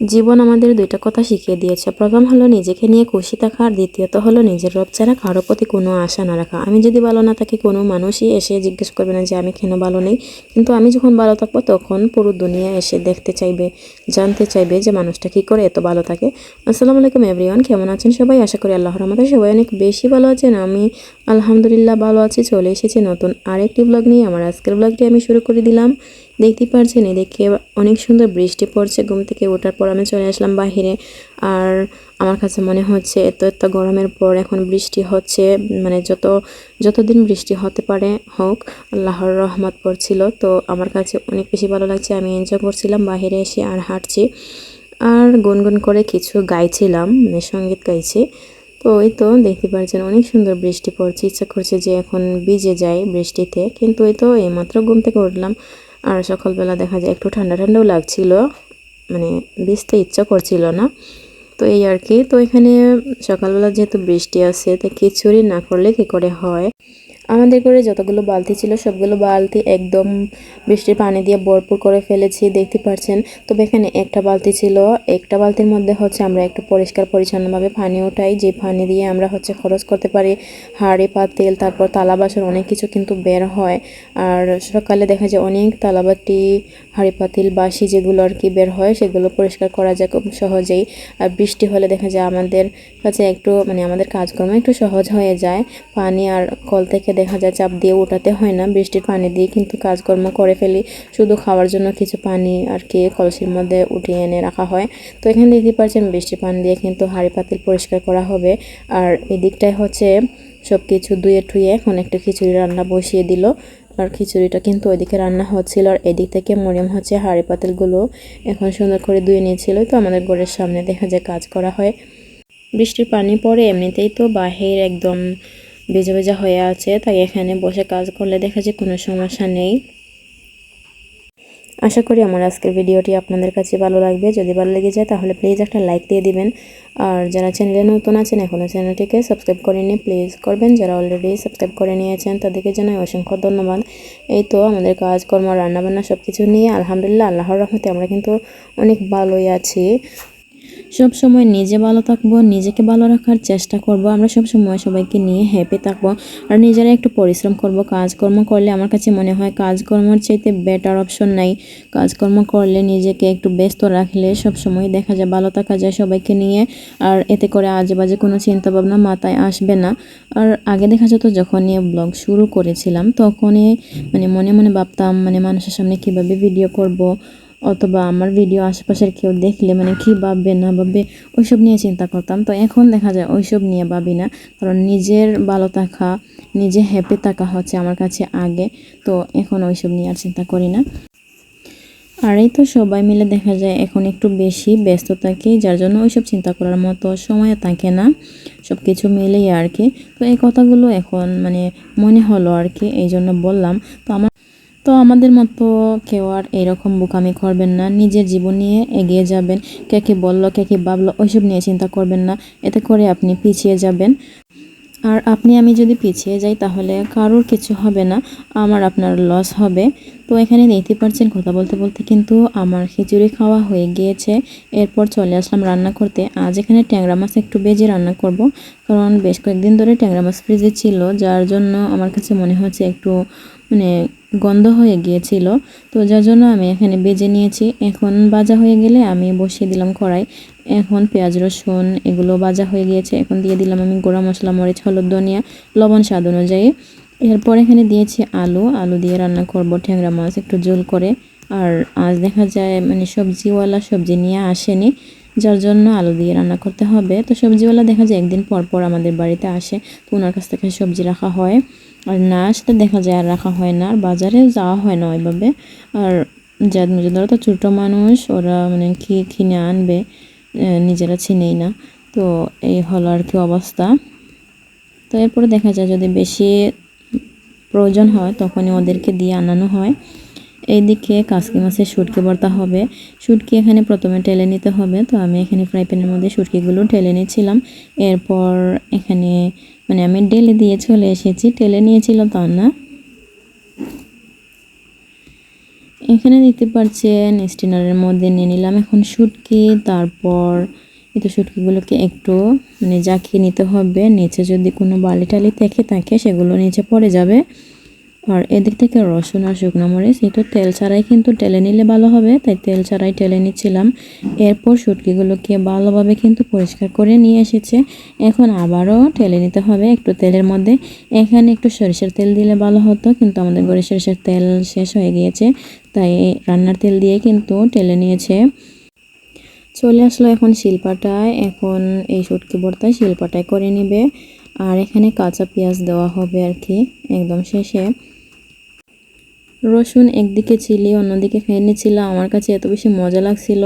জীবন আমাদের দুইটা কথা শিখিয়ে দিয়েছে। প্রথম হলো নিজেকে নিয়ে খুশি থাকা আর দ্বিতীয়ত হলো নিজের রব ছাড়া কারোর প্রতি কোনো আশা না রাখা। আমি যদি ভালো না থাকি, কোনো মানুষই এসে জিজ্ঞেস করবে না যে আমি কেন ভালো নেই। কিন্তু আমি যখন ভালো থাকব, তখন পুরো দুনিয়া এসে দেখতে চাইবে। জানতে চাইবে যে মানুষটা কী করে এত ভালো থাকে। আসসালামু আলাইকুম এভরিওয়ান, কেমন আছেন সবাই? আশা করি আল্লাহর আমাদের সবাই অনেক বেশি ভালো আছেন। আমি আলহামদুলিল্লাহ ভালো আছি, চলে এসেছি নতুন আরেকটি ব্লগ নিয়ে। আমার আজকের ব্লগটি আমি শুরু করে দিলাম। দেখতে পারছেন, এদিকে অনেক সুন্দর বৃষ্টি পড়ছে। ঘুম থেকে ওঠার পর আমি চলে আসলাম বাহিরে। আর আমার কাছে মনে হচ্ছে এত এত গরমের পর এখন বৃষ্টি হচ্ছে মানে যত, যতদিন বৃষ্টি হতে পারে হোক, আল্লাহর রহমত পড়ছিল। তো আমার কাছে অনেক বেশি ভালো লাগছে, আমি এনজয় করছিলাম, বাহিরে এসে আর হাঁটছি। আর গুনগুন করে কিছু গাইছিলাম মানে সংগীত গাইছি। তো ওই তো দেখতে পাচ্ছেন অনেক সুন্দর বৃষ্টি পড়ছে। ইচ্ছা করছে যে এখন ভিজে যায় বৃষ্টিতে, কিন্তু ওই তো এইমাত্র ঘুম থেকে উঠলাম। আর সকালবেলা দেখা যায় একটু ঠান্ডা ঠান্ডাও লাগছিল মানে ভিজতে ইচ্ছা করছিল না। তো এই আর কি। তো এখানে সকালবেলা যেহেতু বৃষ্টি আছে তো খিচুড়ি না করলে কি করে হয়? আমাদের ঘরে যতগুলো বালতি ছিল, সবগুলো বালতি একদম বৃষ্টির পানি দিয়ে ভরপুর করে ফেলেছি, দেখতে পাচ্ছেন? তবে এখানে একটা বালতি ছিল, একটা বালতির মধ্যে হচ্ছে আমরা একটু পরিষ্কার পরিচ্ছন্নভাবে পানি উঠাই, যে পানি দিয়ে আমরা হচ্ছে খরচ করতে পারি, হাঁড়ি পাতিল তারপর তালা বাসন, অনেক কিছু কিন্তু বের হয়। আর সকালে দেখা যায় অনেক তালাবাটি হাঁড়ি পাতিল বাসি যেগুলো আর কি বের হয়, সেগুলো পরিষ্কার করা যায় খুব সহজেই। আর বৃষ্টি হলে দেখা যায় আমাদের কাছে একটু মানে আমাদের কাজকর্ম একটু সহজ হয়ে যায়, পানি আর কল থেকে দেখা যায় চাপ দিয়ে উঠাতে হয় না। বৃষ্টির পানি দিয়ে কিন্তু কাজকর্ম করে ফেলি। শুধু খাওয়ার জন্য কিছু পানি আর কি কলসির মধ্যে উঠিয়ে এনে রাখা হয়। তো এখানে দেখতে পাচ্ছেন বৃষ্টির পানি দিয়ে কিন্তু হাঁড়ি পাতিল পরিষ্কার করা হবে। আর এদিকটায় হচ্ছে সব কিছু ধুয়ে ঠুয়ে এখন একটা খিচুড়ি রান্না বসিয়ে দিল। আর খিচুড়িটা কিন্তু ওইদিকে রান্না হচ্ছিল। আর এদিক থেকে মরিয়ম হচ্ছে হাঁড়ি পাতিলগুলো এখন সুন্দর করে ধুয়ে নিয়েছিল। তো আমাদের ঘরের সামনে দেখা যায় কাজ করা হয়। বৃষ্টির পানি পড়ে এমনিতেই তো বাহির একদম ভেজা ভেজা হয়ে আছে, তাই এখানে বসে কাজ করলে দেখা যায় কোনো সমস্যা নেই। আশা করি আমার আজকের ভিডিওটি আপনাদের কাছে ভালো লাগবে। যদি ভালো লেগে যায় তাহলে প্লিজ একটা লাইক দিয়ে দিবেন। আর যারা চ্যানেলে নতুন আছেন এখনও চ্যানেলটিকে সাবস্ক্রাইব করে নিয়ে প্লিজ করবেন। যারা অলরেডি সাবস্ক্রাইব করে নিয়েছেন, তাদেরকে জানাই অসংখ্য ধন্যবাদ। এই তো আমাদের কাজকর্ম, রান্নাবান্না সব কিছু নিয়ে আলহামদুলিল্লাহ, আল্লাহর রহমতে আমরা কিন্তু অনেক ভালোই আছি। সব সময় নিজে ভালো থাকব, নিজেকে ভালো রাখার চেষ্টা করব, আমরা সব সময় সবাইকে নিয়ে হ্যাপি থাকব আর নিজেরা একটু পরিশ্রম করব। কাজকর্ম করলে আমার কাছে মনে হয় কাজকর্মের চাইতে বেটার অপশন নাই। কাজকর্ম করলে নিজেকে একটু ব্যস্ত রাখলে সব সময় দেখা যায় ভালো থাকা যায় সবাইকে নিয়ে আর এতে করে আজে বাজে কোনো চিন্তা ভাবনা মাথায় আসবে না। আর আগে দেখা যেত যখন ব্লগ শুরু করেছিলাম তখনই মানে মনে মনে ভাবতাম মানে মানুষের সামনে কীভাবে ভিডিও করব অথবা আমার ভিডিও আশেপাশের কেউ দেখলে মানে কি ভাববে, না ভাববে, ওইসব নিয়ে চিন্তা করতাম। তো এখন দেখা যায় ওইসব নিয়ে ভাবি না। কারণ নিজের ভালো থাকা, নিজে হ্যাপি থাকা হচ্ছে আমার কাছে আগে। তো এখন ওইসব নিয়ে আর চিন্তা করি না। আর এই তো সবাই মিলে দেখা যায় এখন একটু বেশি ব্যস্ত থাকি, যার জন্য ওইসব চিন্তা করার মতো সময় থাকে না। সব কিছু মিলেই আর কি। তো এই কথাগুলো এখন মানে মনে হলো আর কি এই জন্য বললাম। তো আমার তো আমাদের মতো কেউ আর এরকম বোকামি করবেন না। নিজের জীবন নিয়ে এগিয়ে যাবেন। কে কে বলল, কে কে ভাবলো, ওইসব নিয়ে চিন্তা করবেন না। এতে করে আপনি পিছিয়ে যাবেন। আর আপনি, আমি যদি পিছিয়ে যাই তাহলে কারোর কিছু হবে না, আমার আপনার লস হবে। তো এখানে দেখতে পাচ্ছেন, কথা বলতে বলতে কিন্তু আমার খিচুড়ি খাওয়া হয়ে গিয়েছে। এরপর চলে আসলাম রান্না করতে। আজ এখানে ট্যাংরা মাছ একটু বেজে রান্না করব, কারণ বেশ কয়েকদিন ধরে ট্যাংরা মাছ ফ্রিজে ছিল, যার জন্য আমার কাছে মনে হচ্ছে একটু মানে গন্ধ হয়ে গিয়েছিল। তো যার জন্য আমি এখানে বেজে নিয়েছি। এখন বাজা হয়ে গেলে আমি বসিয়ে দিলাম কড়াই। এখন পেঁয়াজ, রসুন এগুলো ভাজা হয়ে গিয়েছে। এখন দিয়ে দিলাম আমি গোড়া মশলা, মরিচ, হলুদ, ধনিয়া, লবণ স্বাদ অনুযায়ী। এরপর এখানে দিয়েছি আলু। আলু দিয়ে রান্না করব ট্যাংরা মাছ একটু জোল করে। আর আজ দেখা যায় মানে সবজিওয়ালা সবজি নিয়ে আসেনি, যার জন্য আলু দিয়ে রান্না করতে হবে। তো সবজিওয়ালা দেখা যায় একদিন পর পর আমাদের বাড়িতে আসে, তো ওনার কাছ থেকে সবজি রাখা হয়। আর না আসতে দেখা যায় আর রাখা হয় না, আর বাজারে যাওয়া হয় না ওইভাবে। আর যারা তো ছোটো মানুষ, ওরা মানে কি কিনে আনবে? নিজেরা চিনেই না। তো এই হলো আর কি অবস্থা। তো এরপরে দেখা যায় যদি বেশি প্রয়োজন হয়, তখনই ওদেরকে দিয়ে আনানো হয়। এইদিকে কাসকি মাছের শুটকি ভর্তা হবে। শুটকি এখানে প্রথমে টেলে নিতে হবে। তো আমি এখানে ফ্রাই প্যানের মধ্যে শুটকিগুলো টেলে নিয়েছিলাম। এরপর এখানে মানে আমি ডেলে দিয়ে চলে এসেছি। টেলে নিয়েছিল তা না। এখানে দেখতে পাচ্ছেন স্টিনারের মধ্যে নিয়ে নিলাম এখন শুটকি, তারপর এই তো শুটকিগুলোকে একটু মানে জাকিয়ে নিতে হবে, নিচে যদি কোনো বালি টালি থেকে থাকে সেগুলো নিচে পড়ে যাবে। আর এদিক থেকে রসুন আর শুকনো মরিচ, এই তো তেল ছাড়াই কিন্তু টেলে নিলে ভালো হবে, তাই তেল ছাড়াই টেলে নিচ্ছিলাম। এরপর শুটকিগুলোকে ভালোভাবে কিন্তু পরিষ্কার করে নিয়ে এসেছে। এখন আবারও টেলে নিতে হবে একটু তেলের মধ্যে। এখানে একটু সরিষার তেল দিলে ভালো হতো, কিন্তু আমাদের ঘরে সরিষার তেল শেষ হয়ে গিয়েছে। তাই রান্নার তেল দিয়ে কিন্তু টেলে নিয়েছে। চলে আসলো এখন শিলপাটায়। এখন এই শুটকি ভর্তায় শিলপাটায় করে নিবে। আর এখানে কাঁচা পেঁয়াজ দেওয়া হবে আর কি, একদম শেষে। রসুন একদিকে চিলি, অন্যদিকে খেয়ে নিচ্ছিলাম আমার কাছে এত বেশি মজা লাগছিল।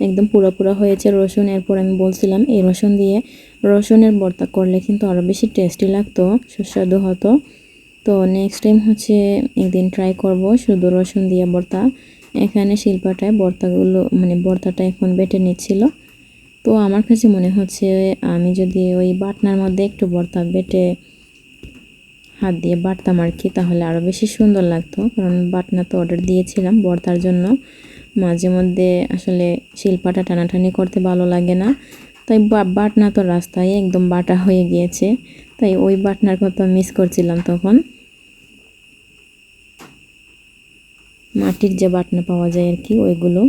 একদম পুরো পুরো হয়েছে রসুন। এরপর আমি বলছিলাম, এই রসুন দিয়ে। রসুনের ভর্তা করলে কিন্তু আরও বেশি টেস্টি লাগতো, সুস্বাদু হতো। তো নেক্সট টাইম হচ্ছে একদিন ট্রাই করব শুধু রসুন দিয়ে ভর্তা। এখানে শিল্পাটায় ভর্তাগুলো মানে ভর্তাটা এখন বেটে নিচ্ছিল। তো আমার কাছে মনে হচ্ছে আমি যদি ওই বাটনার মধ্যে একটু ভর্তা বেটে হাত দিয়ে বাটতাম আর কি, তাহলে আরও বেশি সুন্দর লাগতো। কারণ বাটনা তো অর্ডার দিয়েছিলাম বর্তার জন্য। মাঝে মধ্যে আসলে শিল্পাটা টানাটানি করতে ভালো লাগে না। তাই বাটনা তো রাস্তায় একদম বাটা হয়ে গিয়েছে। তাই ওই বাটনার কথা মিস করছিলাম তখন। মাটির যে বাটনা পাওয়া যায় আর কি, ওইগুলো।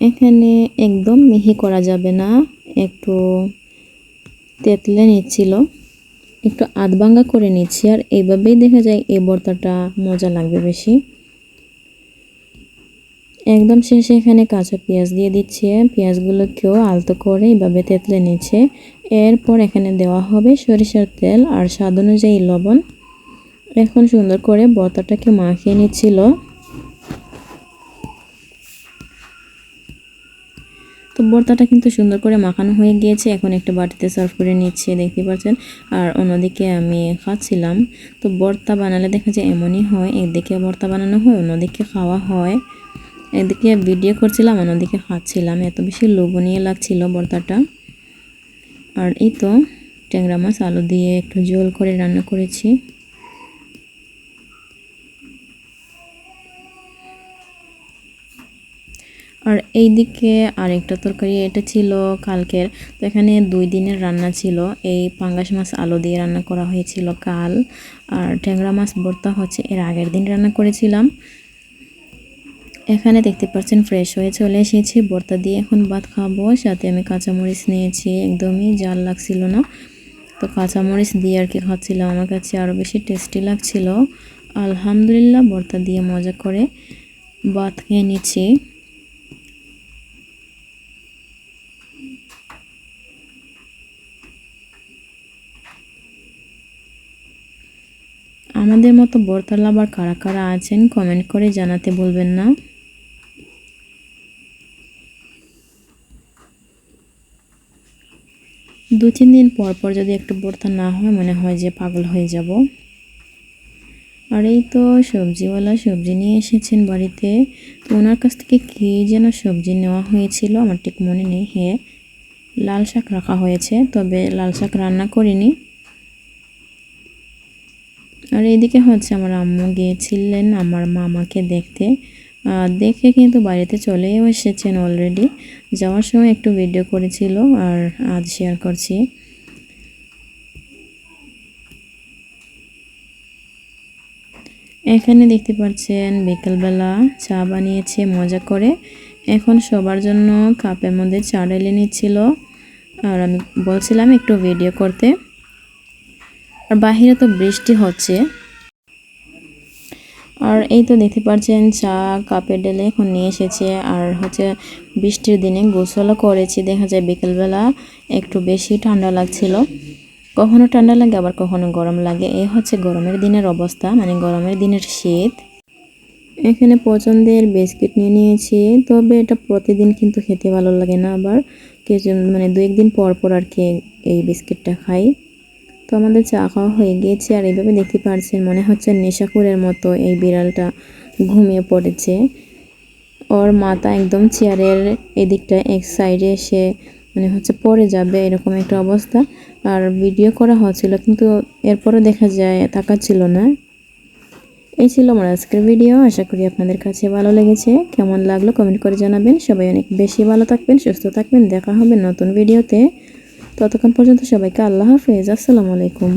এখানে একদম মিহি করা যাবে না, একটু তেতলে নিচ্ছিল। একটু আধবাঙ্গা করে নিচ্ছি, আর এইভাবেই দেখা যায় এই ভর্তাটা মজা লাগবে বেশি। একদম শেষে এখানে কাঁচা পেঁয়াজ দিয়ে দিচ্ছে পেঁয়াজগুলোকেও আলতো করে এইভাবে তেতলে নিচ্ছে। এরপর এখানে দেওয়া হবে সরিষার তেল আর স্বাদ অনুযায়ী লবণ। এখন সুন্দর করে ভর্তাটাকে মাখিয়ে নিচ্ছিল। তো বর্তাটা কিন্তু সুন্দর করে মাখানো হয়ে গিয়েছে। এখন একটা বাটিতে সার্ভ করে নিচ্ছে, দেখতে পাচ্ছেন। আর অন্যদিকে আমি খাচ্ছিলাম। তো বর্তা বানালে দেখা যায় এমনই হয়, একদিকে বর্তা বানানো হয়, অন্যদিকে খাওয়া হয়। একদিকে ভিডিও করছিলাম, অন্যদিকে খাচ্ছিলাম। এত বেশি লোভনীয় লাগছিল বর্তাটা। আর এই তো ট্যাংরা মাছ আলু দিয়ে একটু জোল করে রান্না করেছি। আর এই দিকে আরেকটা তরকারি, এটা ছিল কালকের। তো এখানে দুই দিনের রান্না ছিল। এই পাঙ্গাস মাছ আলু দিয়ে রান্না করা হয়েছিল কাল। আর ট্যাংরা মাছ ভর্তা হচ্ছে এর আগের দিন রান্না করেছিলাম। এখানে দেখতে পাচ্ছেন ফ্রেশ হয়ে চলে এসেছি। ভর্তা দিয়ে এখন ভাত খাব। সাথে আমি কাঁচামরিচ নিয়েছি। একদমই জাল লাগছিল না। তো কাঁচামরিচ দিয়ে আর কি খাচ্ছিলাম। আমার কাছে আরও বেশি টেস্টি লাগছিল। আলহামদুলিল্লাহ, ভর্তা দিয়ে মজা করে ভাত খেয়ে নিচ্ছি। আমাদের মতো বরতাল আবার কারা কারা আছেন কমেন্ট করে জানাতে বলবেন না। দু তিন দিন পর পর যদি একটু বর্তা না হয়, মনে হয় যে পাগল হয়ে যাব। আর এই তো সবজিওয়ালা সবজি নিয়ে এসেছেন বাড়িতে। তো ওনার কাছ থেকে কী যেন সবজি নেওয়া হয়েছিল, আমার ঠিক মনে নেই। হ্যাঁ লাল শাক রাখা হয়েছে, তবে লাল শাক রান্না করিনি। আর এদিকে হচ্ছে আমার আম্মু গিয়েছিলেন আমার মামাকে দেখতে। দেখে কিন্তু বাড়িতে চলেও এসেছেন অলরেডি যাওয়ার সময় একটু ভিডিও করেছিল আর আজ শেয়ার করছি। এখানে দেখতে পাচ্ছেন, বিকেলবেলা চা বানিয়েছে, মজা করে। এখন সবার জন্য কাপের মধ্যে চা ঢেলে নিচ্ছিল। আর আমি বলছিলাম একটু ভিডিও করতে। আর বাহিরে তো বৃষ্টি হচ্ছে। আর এই তো দেখতে পাচ্ছেন, চা, কাপে ডেলে এখন নিয়ে এসেছে। আর হচ্ছে বৃষ্টির দিনে গোসলও করেছি, দেখা যায় বিকেলবেলা একটু বেশি ঠান্ডা লাগছিল। কখনো ঠান্ডা লাগে, আবার কখনো গরম লাগে। এই হচ্ছে গরমের দিনের অবস্থা মানে গরমের দিনের শীত। এখানে পছন্দের বিস্কিট নিয়ে নিয়েছি, তবে এটা প্রতিদিন কিন্তু খেতে ভালো লাগে না আবার। কিছু মানে দু একদিন পর পর আর কি এই বিস্কিটটা খাই। তো আমাদের চা খাওয়া হয়ে গিয়েছে আর এইভাবে দেখতে পারছেন, মনে হচ্ছে নেশাকুরের মতো এই বিড়ালটা ঘুমিয়ে পড়েছে। ওর মাথা একদম চেয়ারের এদিকটা, এক সাইডে এসে মানে হচ্ছে পড়ে যাবে, এরকম একটা অবস্থা। আর ভিডিও করা হচ্ছিল, কিন্তু এরপরও দেখা যায়, তাকাচ্ছিল না। এই ছিল আমার আজকের ভিডিও আশা করি আপনাদের কাছে ভালো লেগেছে। কেমন লাগল কমেন্ট করে জানাবেন। সবাই অনেক বেশি ভালো থাকবেন, সুস্থ থাকবেন। দেখা হবে নতুন ভিডিওতে ততক্ষণ পর্যন্ত সবাইকে আল্লাহ হাফেজ। আসসালামু আলাইকুম।